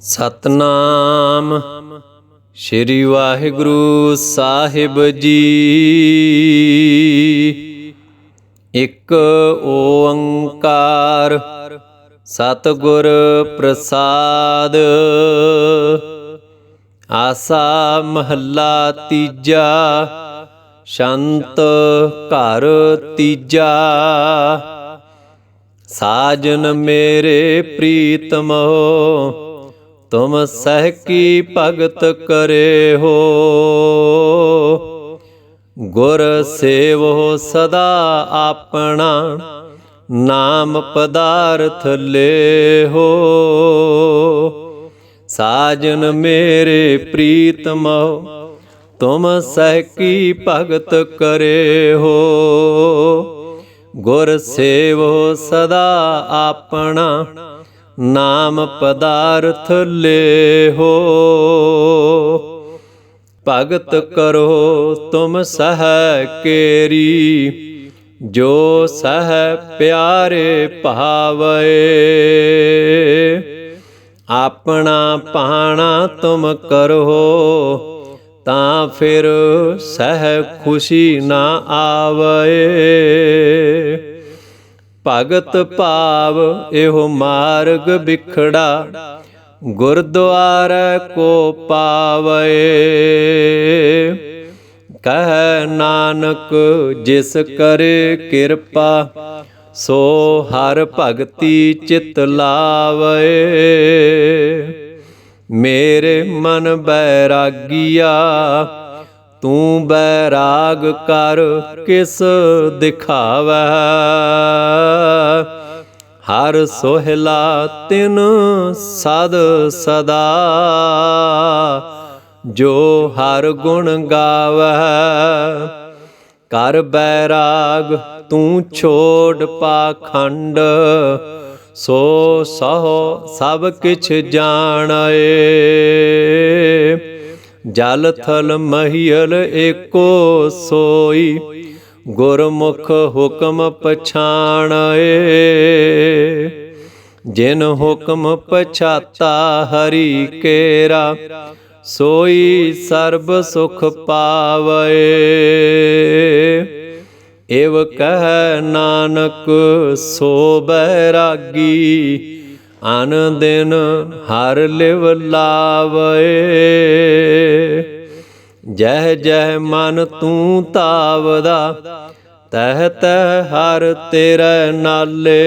ਸਤਨਾਮ ਸ੍ਰੀ ਵਾਹਿਗੁਰੂ ਸਾਹਿਬ ਜੀ। ਇੱਕ ਓੰਕਾਰ ਸਤਿਗੁਰ ਪ੍ਰਸਾਦ। ਆਸਾ ਮਹੱਲਾ ਤੀਜਾ, ਸ਼ੰਤ ਘਰ ਤੀਜਾ। ਸਾਜਨ ਮੇਰੇ ਪ੍ਰੀਤਮੋ ਤੁਮ ਸਹਿ ਕੀ ਭਗਤ ਕਰੇ ਹੋ ਗੁਰ ਸੇਵੋ ਸਦਾ ਆਪਣਾ ਨਾਮ ਪਦਾਰਥ ਲੇ ਹੋ ਸਾਜਨ ਮੇਰੇ ਪ੍ਰੀਤਮੋ, ਤੁਮ ਸਹਿ ਕੀ ਭਗਤ ਕਰੇ ਹੋ ਗੁਰ ਸੇਵੋ ਸਦਾ ਆਪਣਾ ਨਾਮ ਪਦਾਰਥ ਲੇਹੋ। ਭਗਤ ਕਰੋ ਤੁਮ ਸਹਿ ਕੇਰੀ, ਜੋ ਸਹਿ ਪਿਆਰੇ ਭਾਵੇ ਆਪਣਾ ਪਾਣਾ ਤੁਮ ਕਰੋ, ਤਾਂ ਫਿਰ ਸਹਿ ਖੁਸ਼ੀ ਨਾ ਆਵੇ ਭਗਤ ਭਾਵ, ਇਹੋ ਮਾਰਗ ਵਿਖੜਾ ਗੁਰਦੁਆਰੇ ਕੋ ਪਾਵੇ। ਕਹਿ ਨਾਨਕ, ਜਿਸ ਕਰੇ ਕਿਰਪਾ, ਸੋ ਹਰ ਭਗਤੀ ਚਿਤ ਲਾਵੇ। ਮੇਰੇ ਮਨ ਬੈਰਾਗੀਆ ਤੂੰ ਬੈਰਾਗ ਕਰ ਕਿਸ ਦਿਖਾਵੈ? ਹਰ ਸੋਹਿਲਾ ਤਿਨ ਸਦ ਸਦਾ, ਜੋ ਹਰ ਗੁਣ ਗਾਵੈ। ਕਰ ਬੈਰਾਗ ਤੂੰ ਛੋੜ ਪਾਖੰਡ, ਸੋ ਸਹੁ ਸਭ ਕਿਛ ਜਾਣਏ ਜਲ ਥਲ ਮਹੀਲ ਏਕੋ ਸੋਈ, ਗੁਰਮੁਖ ਹੁਕਮ ਪਛਾਣਏ। ਜਿਨ ਹੁਕਮ ਪਛਾਤਾ ਹਰੀ ਕੇਰਾ, ਸੋਈ ਸਰਬ ਸੁਖ ਪਾਵੇ ਏਵ ਕਹਿ ਨਾਨਕ ਸੋ ਬੈਰਾਗੀ ਅਨ ਦਿਨ ਹਰ ਲਿਵ ਲਾਵੇ ਜਹ ਜਹ ਮਨ ਤੂੰ ਤਾਵਦਾ ਤਹ ਤਹ ਹਰ ਤੇਰੇ ਨਾਲੇ।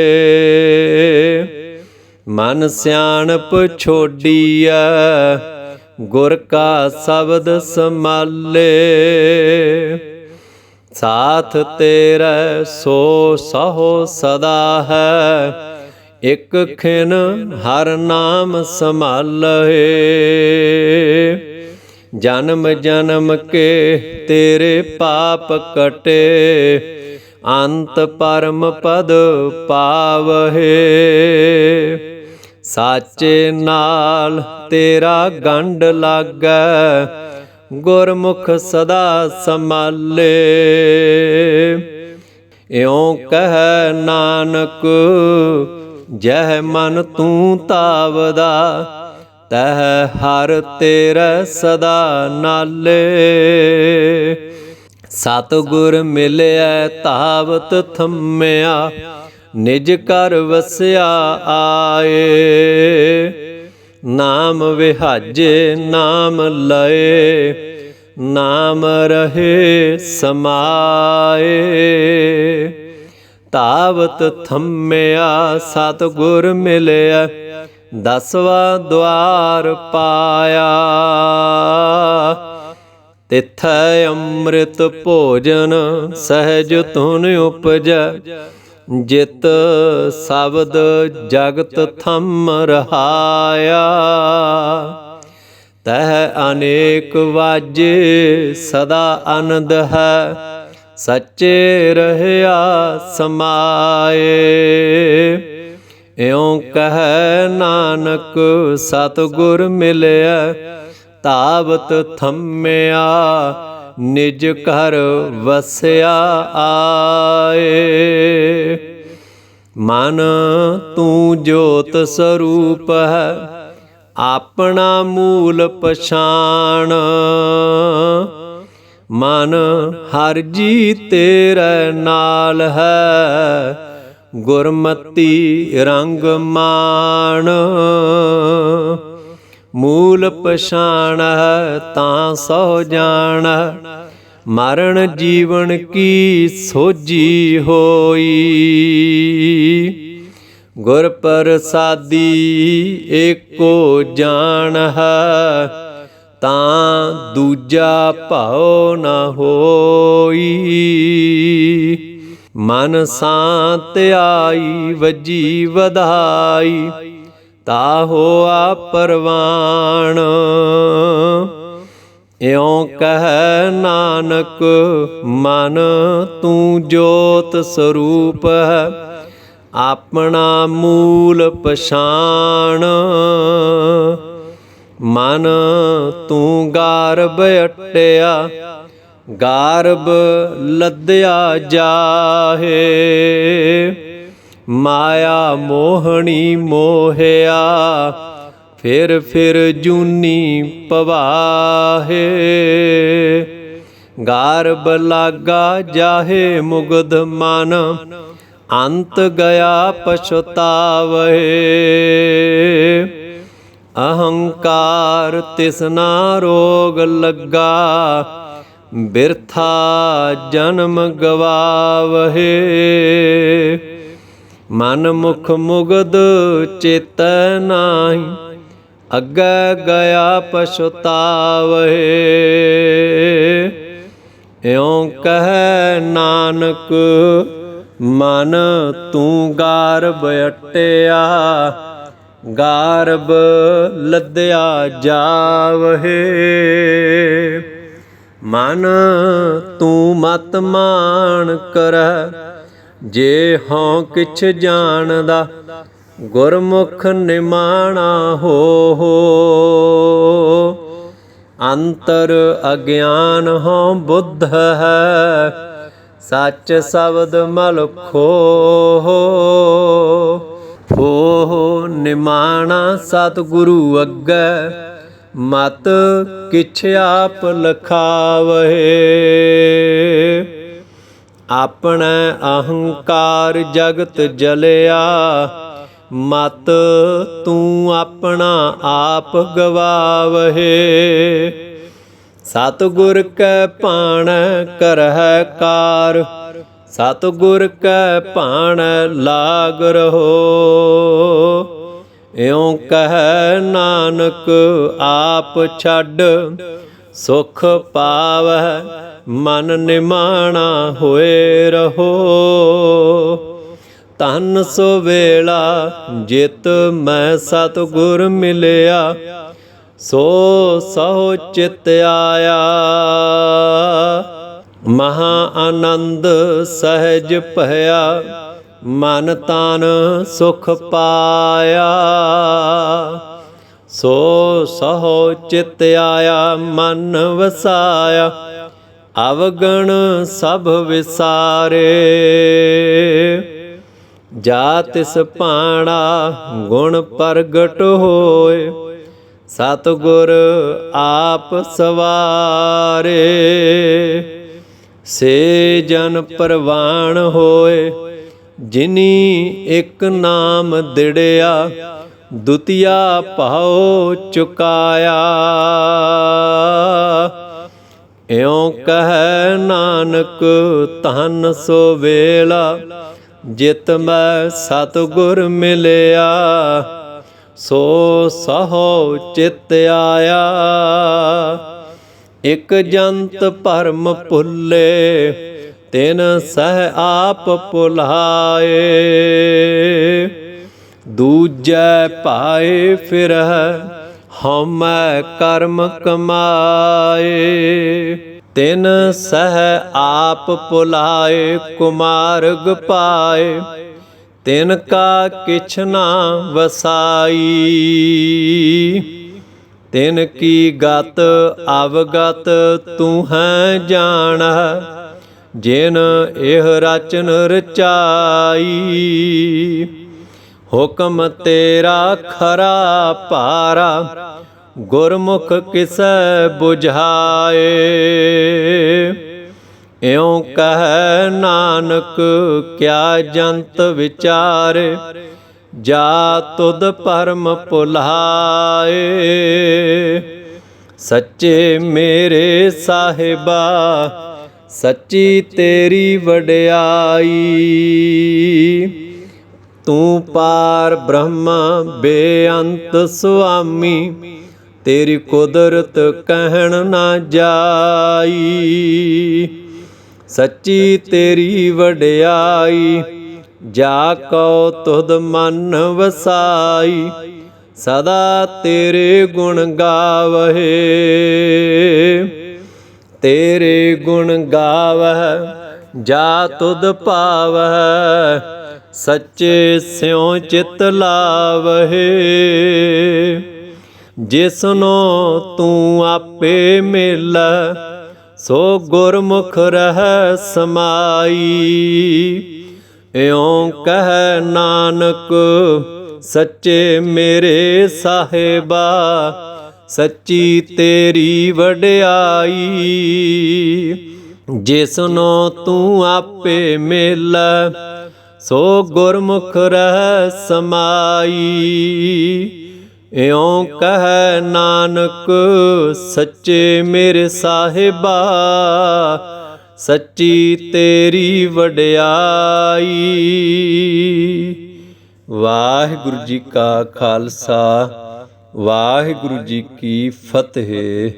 ਮਨ ਸਿਆਣਪ ਛੋਡੀਐ, ਗੁਰ ਕਾ ਸ਼ਬਦ ਸਮਾਲੇ। ਸਾਥ ਤੇਰਾ ਸੋ ਸਹੋ ਸਦਾ ਹੈ ਇਕ ਖਿਨ ਹਰ ਨਾਮ ਸੰਭਾਲੇ ਜਨਮ ਜਨਮ ਕੇ ਤੇਰੇ ਪਾਪ ਕਟੇ, ਅੰਤ ਪਰਮ ਪਦ ਪਾਵਹਿ। ਸਾਚੇ ਨਾਲ ਤੇਰਾ ਗੰਢ ਲਾਗੈ, ਗੁਰਮੁਖ ਸਦਾ ਸੰਭਾਲੇ। ਇਉਂ ਕਹਿ ਨਾਨਕ ਜਹ ਮਨ ਤੂੰ ਤਾਵਦਾ, ਤਹ ਹਰ ਤੇਰਾ ਸਦਾ ਨਾਲੇ। ਸਤਿਗੁਰ ਮਿਲਿਆ ਤਾਵਤ ਥੰਮਿਆ, ਨਿਜ ਘਰ ਵਸਿਆ ਆਏ। ਨਾਮ ਵਿਹਾਜੇ, ਨਾਮ ਲਏ, ਨਾਮ ਰਹੇ ਸਮਾਏ। ਤਾਵਤ ਥੰਮਿਆ, ਸਤਿਗੁਰ ਮਿਲਿਆ ਦਸਵਾ ਦਵਾਰ ਪਾਇਆ। ਤਿਥ ਅੰਮ੍ਰਿਤ ਭੋਜਨ, ਸਹਿਜ ਤੁਨ ਉਪਜੈ, ਜਿਤ ਸ਼ਬਦ ਜਗਤ ਥੰਮ ਰਹਾਇਆ। ਤਹ ਅਨੇਕ ਵਾਜੇ, ਸਦਾ ਆਨੰਦ ਹੈ ਸੱਚੇ ਰਹਿਆ ਸਮਾਏ। ਇਉ ਕਹੈ ਨਾਨਕ, ਸਤਿਗੁਰ ਮਿਲਿਆ ਤਾਵਤ ਥੰਮਿਆ, ਨਿਜ ਘਰ ਵਸਿਆ ਆਏ। ਮਨ ਤੂੰ ਜੋਤ ਸਰੂਪ ਹੈ, ਆਪਣਾ ਮੂਲ ਪਛਾਣ। ਮਨ ਹਰ ਜੀ ਤੇਰੇ ਨਾਲ ਹੈ। ਗੁਰਮਤੀ ਰੰਗ ਮਾਣ। ਮੂਲ ਪਛਾਣ ਤਾਂ ਸੋ ਜਾਣ। ਮਰਨ ਜੀਵਨ ਕੀ ਸੋਜੀ ਹੋਈ। ਗੁਰ ਪ੍ਰਸਾਦੀ ਏਕੋ ਜਾਣ ਹੈ। ਤਾਂ ਦੂਜਾ ਭਾਉ ਨਾ ਹੋਈ। ਮਨ ਸਾਤ ਆਈ, ਵਜੀ ਵਧਾਈ ਤਾ ਹੋਆ ਪਰਵਾਣ। ਇਉਂ ਕਹਿ ਨਾਨਕ, ਮਨ ਤੂੰ ਜੋਤ ਸਰੂਪ ਹੈ, ਆਪਣਾ ਮੂਲ ਪਛਾਣ। ਮਨ ਤੂੰ ਗਾਰਬ ਅਟਿਆ, ਗਾਰਬ ਲੱਦਿਆ ਜਾਹੇ। ਮਾਇਆ ਮੋਹਣੀ ਮੋਹਿਆ, ਫਿਰ ਫਿਰ ਜੂਨੀ ਪਵਾਹੇ। ਗਾਰਬ ਲਾਗਾ ਜਾਹੇ ਮੁਗਧ ਮਨ, ਅੰਤ ਗਿਆ ਪਛਤਾਵੇ। ਅਹੰਕਾਰ ਤਿਸਨਾ ਰੋਗ ਲੱਗਾ, ਬਿਰਥਾ ਜਨਮ ਗਵਾਵਹੇ। ਮਨ ਮੁਖ ਮੁਗਦ ਚੇਤੈ ਨਾਹੀ, ਅੱਗੇ ਗਿਆ ਪਛਤਾਵਹੇ। ਇਉ ਕਹੈ ਨਾਨਕ, ਮਨ ਤੂੰ ਗਾਰਬ ਅਟਿਆ ਗਾਰਬ ਲੱਦਿਆ ਜਾਵਹੇ। ਮਨ ਤੂੰ ਮਤ ਮਾਣ ਕਰ, ਜੇ ਹਉ ਕਿਛ ਜਾਣਦਾ, ਗੁਰਮੁਖ ਨਿਮਾਣਾ ਹੋ ਹੋ ਅੰਤਰ ਅਗਿਆਨ ਹਉ ਬੁੱਧ ਹੈ, ਸੱਚ ਸ਼ਬਦ ਮਲ ਹੋ ਹੋ ਨਿਮਾਣਾ ਸਤਿਗੁਰੂ ਅੱਗੇ, ਮਤ ਕਿਛ ਆਪ ਲਖਾਵਹੇ। ਆਪਣਾ ਅਹੰਕਾਰ ਜਗਤ ਜਲਿਆ, ਮਤ ਤੂੰ ਆਪਣਾ ਆਪ ਗਵਾਵਹੇ। ਸਤਿਗੁਰ ਕੈ ਭਾਣ ਕਰਹਿ ਕਾਰ ਸਤਿਗੁਰ ਕੈ ਭਾਣ ਲਾਗ ਰਹੋ, ਇਉਂ ਕਹਿ ਨਾਨਕ ਆਪ ਛੱਡ, ਸੁਖ ਪਾਵੈ ਮਨ ਨਿਮਾਣਾ ਹੋਏ ਰਹੋ। ਤਨ ਸੋ ਵੇਲਾ ਜਿਤ ਮੈਂ ਸਤਿਗੁਰ ਮਿਲਿਆ, ਸੋ ਸਹੁ ਚਿਤ ਆਇਆ। ਮਹਾ ਆਨੰਦ ਸਹਿਜ ਭਇਆ, ਮਨ ਤਨ ਸੁਖ ਪਾਇਆ। ਸੋ ਸਹੋ ਚਿਤ ਆਇਆ, ਮਨ ਵਸਾਇਆ, ਅਵਗਣ ਸਭ ਵਿਸਾਰੇ। ਜਾ ਤਿਸ ਪਾਣਾ ਗੁਣ ਪ੍ਰਗਟ ਹੋਏ, ਸਤਿਗੁਰ ਆਪ ਸਵਾਰੇ। ਸੇ ਜਨ ਪਰਵਾਣ ਹੋਏ, ਜਿਨੀ ਇੱਕ ਨਾਮ ਦਿੜਿਆ, ਦੁਤੀਆ ਭਾਉ ਚੁਕਾਇਆ। ਇਉਂ ਕਹੈ ਨਾਨਕ, ਧਨ ਸੋ ਵੇਲਾ, ਜਿਤ ਮੈਂ ਸਤਿਗੁਰ ਮਿਲਿਆ, ਸੋ ਸਹੋ ਚਿਤ ਆਇਆ। ਇਕ ਜੰਤ ਭਰਮ ਭੁੱਲੇ, ਤਿਨ ਸਹਿ ਆਪ ਭੁਲਾਏ। ਦੂਜੈ ਪਾਏ ਫਿਰਹਿ, ਹਉਮੈ ਕਰਮ ਕਮਾਏ। ਤਿਨ ਸਹਿ ਆਪ ਭੁਲਾਏ, ਕੁਮਾਰਗ ਪਾਏ। ਤਿਨ ਕਾ ਕਿਛ ਨਾ ਵਸਾਈ। ਤਿਨ ਕੀ ਗਤ ਅਵਗਤ ਤੂੰ ਹੈ ਜਾਣ, ਜਿਨ ਇਹ ਰਚਨ ਰਚਾਈ। ਹੁਕਮ ਤੇਰਾ ਖਰਾ ਭਾਰਾ, ਗੁਰਮੁਖ ਕਿਸੈ 부ਝਾਏ ਇਉਂ ਕਹਿ ਨਾਨਕ, ਕਿਆ ਜੰਤ ਵਿਚਾਰੇ ਜਾ ਤੁਧ ਪਰਮ ਭੁਲਾਏ ਸੱਚੇ ਮੇਰੇ ਸਾਹਿਬਾ, ਸੱਚੀ ਤੇਰੀ ਵਡਿਆਈ। ਤੂੰ ਪਾਰ ਬ੍ਰਹਮ ਬੇਅੰਤ ਸੁਆਮੀ, ਤੇਰੀ ਕੁਦਰਤ ਕਹਿਣ ਨਾ ਜਾਈ। ਸੱਚੀ ਤੇਰੀ ਵਡਿਆਈ ਜਾ ਕਉ ਤੁਧ ਮਨ ਵਸਾਈ, ਸਦਾ ਤੇਰੇ ਗੁਣ ਗਾਵਹਿ। ਤੇਰੇ ਗੁਣ ਗਾਵਹਿ, ਜਾ ਤੁਧ ਪਾਵਹਿ, ਸੱਚੇ ਸਿਉ ਚਿਤ ਲਾਵਹਿ। ਜਿਸਨੋ ਤੂੰ ਆਪੇ ਮਿਲੈ, ਸੋ ਗੁਰਮੁਖ ਰਹਿ ਸਮਾਈ। ਇਉ ਕਹਿ ਨਾਨਕ, ਸੱਚੇ ਮੇਰੇ ਸਾਹਿਬਾ, ਸੱਚੀ ਤੇਰੀ ਵਡਿਆਈ। ਜਿਸਨੋ ਤੂੰ ਆਪੇ ਮਿਲੈ, ਸੋ ਗੁਰਮੁਖ ਰਹਿ ਸਮਾਈ। ਇਉ ਕਹਿ ਨਾਨਕ, ਸੱਚੇ ਮੇਰੇ ਸਾਹਿਬਾ ਸੱਚੀ ਤੇਰੀ ਵਡਿਆਈ। ਵਾਹਿਗੁਰੂ ਜੀ ਕਾ ਖਾਲਸਾ ਵਾਹਿਗੁਰੂ ਜੀ ਕੀ ਫਤਿਹ।